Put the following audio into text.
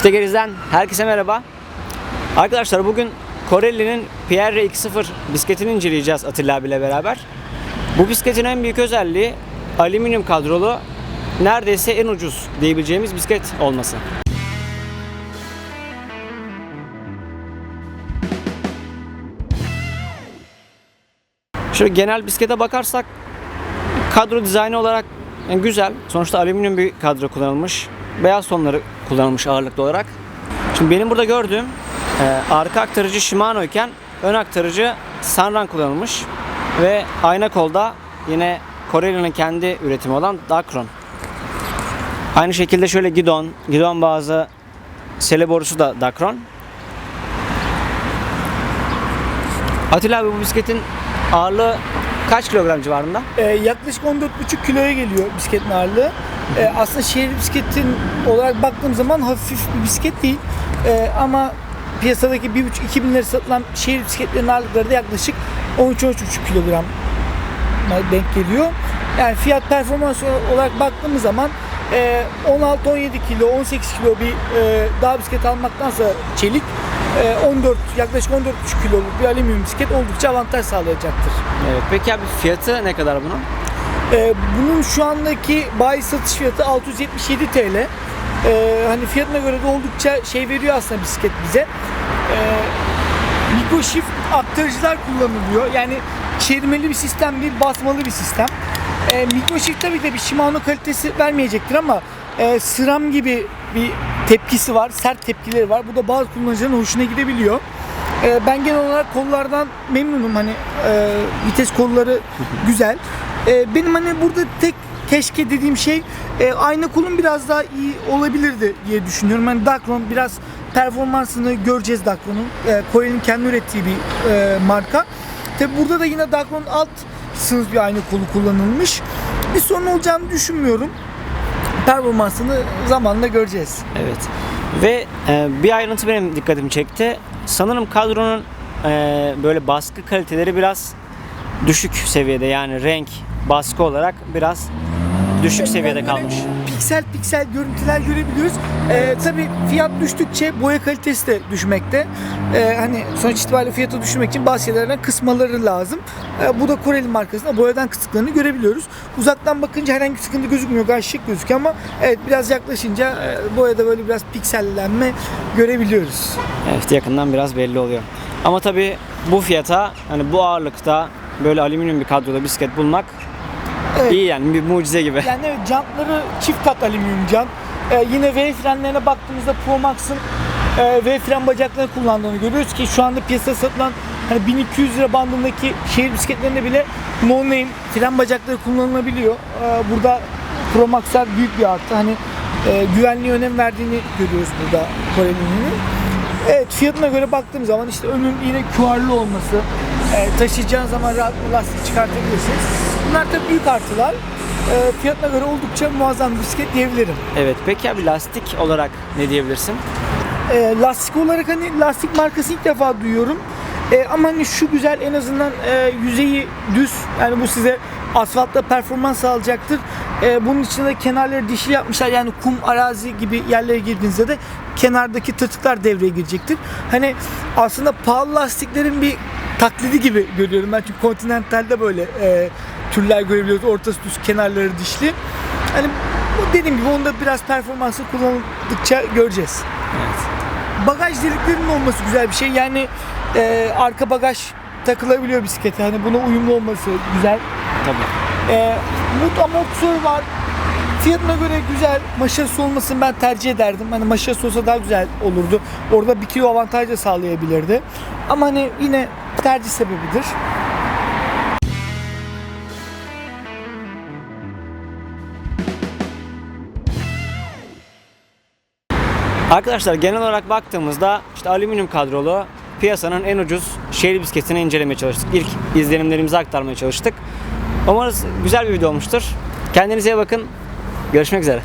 İşte Geriz'den herkese merhaba. Arkadaşlar bugün Corelli'nin PR 2.0 bisikletini inceleyeceğiz Atilla abiyle beraber. Bu bisikletin en büyük özelliği alüminyum kadrolu neredeyse en ucuz diyebileceğimiz bisiklet olması. Şöyle genel bisiklete bakarsak kadro dizaynı olarak güzel. Sonuçta alüminyum bir kadro kullanılmış. Beyaz tonları kullanılmış ağırlıklı olarak. Şimdi benim burada gördüğüm e, arka aktarıcı Shimano iken ön aktarıcı Sanran kullanılmış. Ve ayna kolda yine Corelli'nin kendi üretimi olan Dacron. Aynı şekilde şöyle gidon, gidon bazı sele borusu da Dacron. Atilla abi bu bisikletin ağırlığı kaç kilogram civarında? Ee, yaklaşık 14,5 kiloya geliyor bisikletin ağırlığı. Ee, aslında şehir bisikletin olarak baktığım zaman hafif bir bisiklet değil. Ee, ama piyasadaki 1,5-2 bin lira satılan şehir bisikletlerinin ağırlıkları da yaklaşık 13-13,5 kilogram denk geliyor. Yani fiyat performans olarak baktığımız zaman e, 16-17 kilo, 18 kilo bir e, dağ bisiklet almaktansa çelik e, 14 yaklaşık 14,5 kiloluk bir alüminyum bisiklet oldukça avantaj sağlayacaktır. Evet. Peki abi fiyatı ne kadar bunun? Ee, bunun şu andaki bayi satış fiyatı 677 TL. Ee, hani fiyatına göre de oldukça şey veriyor aslında bisiklet bize. Ee, Micro shift aktarıcılar kullanılıyor. Yani çevirmeli bir sistem değil, basmalı bir sistem. Ee, micro shift tabii de bir Shimano kalitesi vermeyecektir ama e, SRAM gibi bir tepkisi var, sert tepkileri var. Bu da bazı kullanıcıların hoşuna gidebiliyor. Ee, ben genel olarak kollardan memnunum. Hani e, vites kolları güzel. Ee, benim hani burada tek keşke dediğim şey e, ayna kolum biraz daha iyi olabilirdi diye düşünüyorum. Hani Dacron biraz performansını göreceğiz Dacron'un. E, Koel'in kendi ürettiği bir e, marka. Tabi burada da yine Dacron'un alt sınıf bir ayna kolu kullanılmış. Bir sorun olacağını düşünmüyorum. Performansını zamanla göreceğiz. Evet. Ve e, bir ayrıntı benim dikkatimi çekti. Sanırım kadronun e, böyle baskı kaliteleri biraz düşük seviyede yani renk baskı olarak biraz düşük seviyede kalmış. Piksel piksel görüntüler görebiliyoruz. Ee, tabii fiyat düştükçe boya kalitesi de düşmekte. Ee, hani sonuç itibariyle fiyatı düşürmek için bazı şeylerden kısmaları lazım. Ee, bu da Koreli markasında boyadan kıstıklarını görebiliyoruz. Uzaktan bakınca herhangi bir sıkıntı gözükmüyor. Gayet şık gözüküyor ama evet biraz yaklaşınca e, boyada böyle biraz piksellenme görebiliyoruz. Evet yakından biraz belli oluyor. Ama tabii bu fiyata hani bu ağırlıkta böyle alüminyum bir kadroda bisiklet bulmak Evet. iyi yani bir mucize gibi. Yani evet jantları çift kat alüminyum jant. Ee, yine V frenlerine baktığımızda Pro Max'ın e, V fren bacaklarını kullandığını görüyoruz ki şu anda piyasada satılan hani 1200 lira bandındaki şehir bisikletlerinde bile no name fren bacakları kullanılabiliyor. Ee, burada Pro Max'lar büyük bir artı. Hani e, güvenliğe önem verdiğini görüyoruz burada Koreli'nin. Evet fiyatına göre baktığım zaman işte önün yine QR'lı olması, e, taşıyacağın zaman rahat lastik çıkartabilirsiniz. Bunlar tabii büyük artılar. E, fiyatına göre oldukça muazzam bir bisiklet diyebilirim. Evet peki abi lastik olarak ne diyebilirsin? E, lastik olarak hani lastik markası ilk defa duyuyorum. E, ama hani şu güzel en azından e, yüzeyi düz. Yani bu size asfaltta performans sağlayacaktır. E, bunun içinde kenarları dişli yapmışlar. Yani kum arazi gibi yerlere girdiğinizde de kenardaki tırtıklar devreye girecektir. Hani aslında pahalı lastiklerin bir taklidi gibi görüyorum ben. Çünkü Continental'de böyle e, türler görebiliyoruz. Ortası düz, kenarları dişli. Hani bu dediğim gibi onda biraz performansı kullanıldıkça göreceğiz Evet. bagaj deliklerinin olması güzel bir şey. Yani e, arka bagaj takılabiliyor bisiklete. Hani buna uyumlu olması güzel. Tabii. E, mut amortisör var. Fiyatına göre güzel. Maşası olmasını ben tercih ederdim. Hani maşası olsa daha güzel olurdu. Orada bir kilo avantaj da sağlayabilirdi. Ama hani yine tercih sebebidir. Arkadaşlar genel olarak baktığımızda işte alüminyum kadrolu piyasanın en ucuz şehir bisikletini incelemeye çalıştık. İlk izlenimlerimizi aktarmaya çalıştık. Umarız güzel bir video olmuştur. Kendinize iyi bakın. Görüşmek üzere.